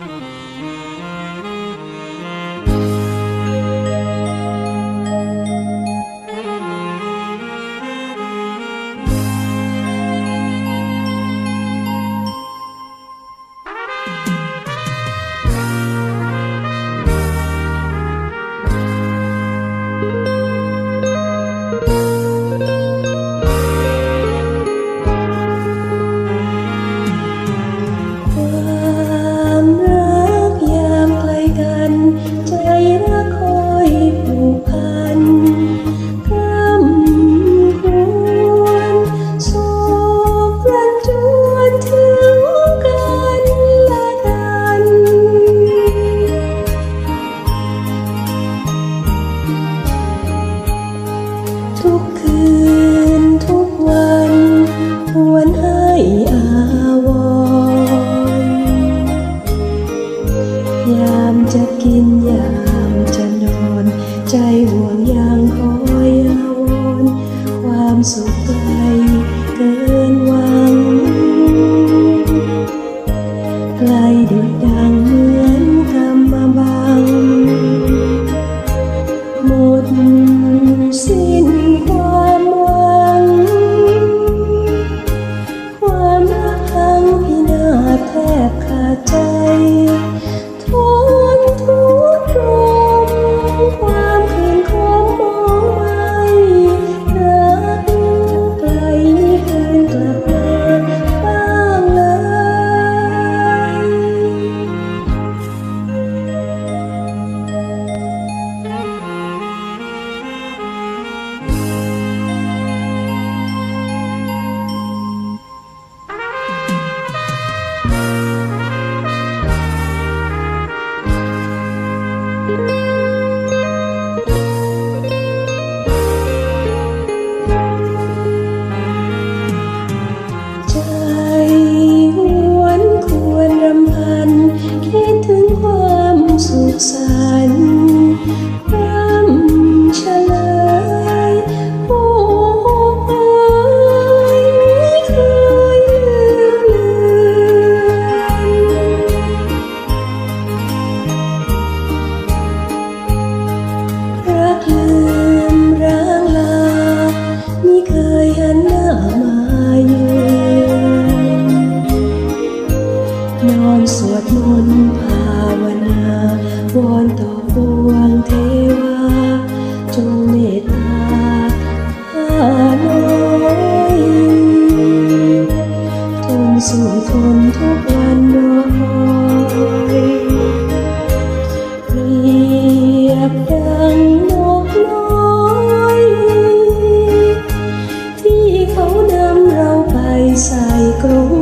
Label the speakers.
Speaker 1: Thank you. bikinnya. สู่ทนทุกวันรอคอยเปรียบดังนกน้อย ที่เขานำเราไปใส่กรง